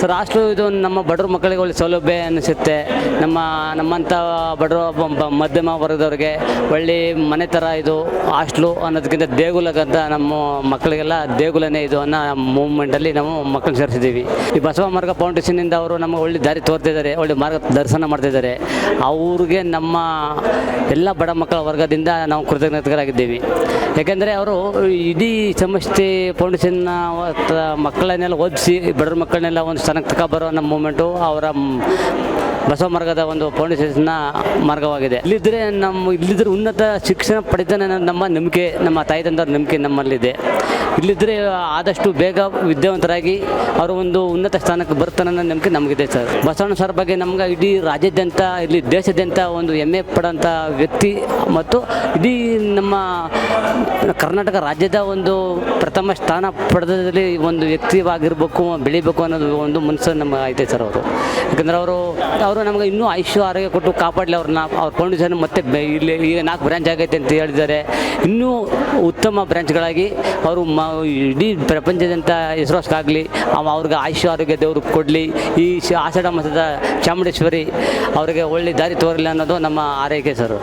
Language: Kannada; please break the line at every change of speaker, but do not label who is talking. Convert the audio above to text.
ಸರ್ ರಾಷ್ಟ್ರ ಇದು ನಮ್ಮ ಬಡವ್ರ ಮಕ್ಕಳಿಗೆ ಒಳ್ಳೆ ಸೌಲಭ್ಯ ಅನಿಸುತ್ತೆ ನಮ್ಮ ನಮ್ಮಂಥ ಬಡವ ಮಧ್ಯಮ ವರ್ಗದವ್ರಿಗೆ ಒಳ್ಳೆ ಮನೆ ಥರ ಇದು, ಹಾಸ್ಟ್ಲು ಅನ್ನೋದಕ್ಕಿಂತ ದೇಗುಲಕ್ಕಂತ ನಮ್ಮ ಮಕ್ಕಳಿಗೆಲ್ಲ ದೇಗುಲನೇ ಇದು ಅನ್ನೋ ಮೂವ್ಮೆಂಟಲ್ಲಿ ನಾವು ಮಕ್ಕಳನ್ನ ಸೇರಿಸಿದ್ದೀವಿ. ಈ ಬಸವ ಮಾರ್ಗ ಫೌಂಡೇಶನಿಂದ ಅವರು ನಮಗೆ ಒಳ್ಳೆ ದಾರಿ ತೋರ್ತಿದ್ದಾರೆ ಒಳ್ಳೆ ಮಾರ್ಗ ದರ್ಶನ ಮಾಡ್ತಿದ್ದಾರೆ ಅವ್ರಿಗೆ ನಮ್ಮ ಎಲ್ಲ ಬಡ ಮಕ್ಕಳ ವರ್ಗದಿಂದ ನಾವು ಕೃತಜ್ಞತೆಗಳಾಗಿದ್ದೀವಿ. ಯಾಕೆಂದರೆ ಅವರು ಇಡೀ ಸಮಷ್ಟಿ ಫೌಂಡೇಶನ್ನ ಮಕ್ಕಳನ್ನೆಲ್ಲ ಓದಿಸಿ, ಬಡವ್ರ ಮಕ್ಕಳನ್ನೆಲ್ಲ ಒಂದು ಸ್ಥಾನಕ್ಕೆ ಬರೋ ನಮ್ಮ ಮೂಮೆಂಟು ಅವರ ಬಸವ ಮಾರ್ಗದ ಒಂದು ಫೌಂಡೇಶನ್ನ ಮಾರ್ಗವಾಗಿದೆ. ಇಲ್ಲಿದ್ದರೆ ನಮ್ಮ ಇಲ್ಲಿದ್ದರೆ ಉನ್ನತ ಶಿಕ್ಷಣ ಪಡಿತಾನೆ ನಮ್ಮ ನಂಬಿಕೆ, ನಮ್ಮ ತಾಯಿ ತಂದವರ ನಂಬಿಕೆ ನಮ್ಮಲ್ಲಿದೆ. ಇಲ್ಲಿದ್ದರೆ ಆದಷ್ಟು ಬೇಗ ವಿದ್ಯಾವಂತರಾಗಿ ಅವರು ಒಂದು ಉನ್ನತ ಸ್ಥಾನಕ್ಕೆ ಬರ್ತಾನೆ ಅನ್ನೋ ನಂಬಿಕೆ ನಮಗಿದೆ ಸರ್. ಬಸವಣ್ಣ ಸರ್ ಬಗ್ಗೆ ನಮ್ಗೆ ಇಡೀ ರಾಜ್ಯಾದ್ಯಂತ, ಇಲ್ಲಿ ದೇಶಾದ್ಯಂತ ಒಂದು ಹೆಮ್ಮೆ ಪಡೋಂಥ ವ್ಯಕ್ತಿ ಮತ್ತು ಇಡೀ ನಮ್ಮ ಕರ್ನಾಟಕ ರಾಜ್ಯದ ಒಂದು ಪ್ರಥಮ ಸ್ಥಾನ ಪಡೆದಲ್ಲಿ ಒಂದು ವ್ಯಕ್ತಿವಾಗಿರ್ಬೇಕು, ಬೆಳಿಬೇಕು ಅನ್ನೋದು ಒಂದು ಮನಸ್ಸು ನಮ್ಮ ಐತೆ ಸರ್ ಅವರು. ಯಾಕಂದ್ರೆ ಅವರು ಅವರು ನಮಗೆ ಇನ್ನೂ ಆಯುಷ್ಯ ಆರೋಗ್ಯ ಕೊಟ್ಟು ಕಾಪಾಡಲಿ ಅವ್ರನ್ನ. ಅವ್ರ ಫೌಂಡೇಶನ್ ಮತ್ತೆ ಇಲ್ಲಿ ಈಗ ನಾಲ್ಕು ಬ್ರಾಂಚ್ ಆಗೈತೆ ಅಂತ ಹೇಳಿದ್ದಾರೆ. ಇನ್ನೂ ಉತ್ತಮ ಬ್ರಾಂಚ್ಗಳಾಗಿ ಅವರು ಮ ಇಡೀ ಪ್ರಪಂಚದಂತ ಹೆಸರೋಸ್ಕಾಗಲಿ ಅವ್ರಿಗೆ ಆಯುಷ್ಯ, ಆರೋಗ್ಯ ದೇವರು ಕೊಡಲಿ. ಈ ಆಷಾಢ ಮಾಸದ ಚಾಮುಂಡೇಶ್ವರಿ ಅವರಿಗೆ ಒಳ್ಳೆ ದಾರಿ ತೋರಲಿ ಅನ್ನೋದು ನಮ್ಮ ಆರೈಕೆ ಸರ್.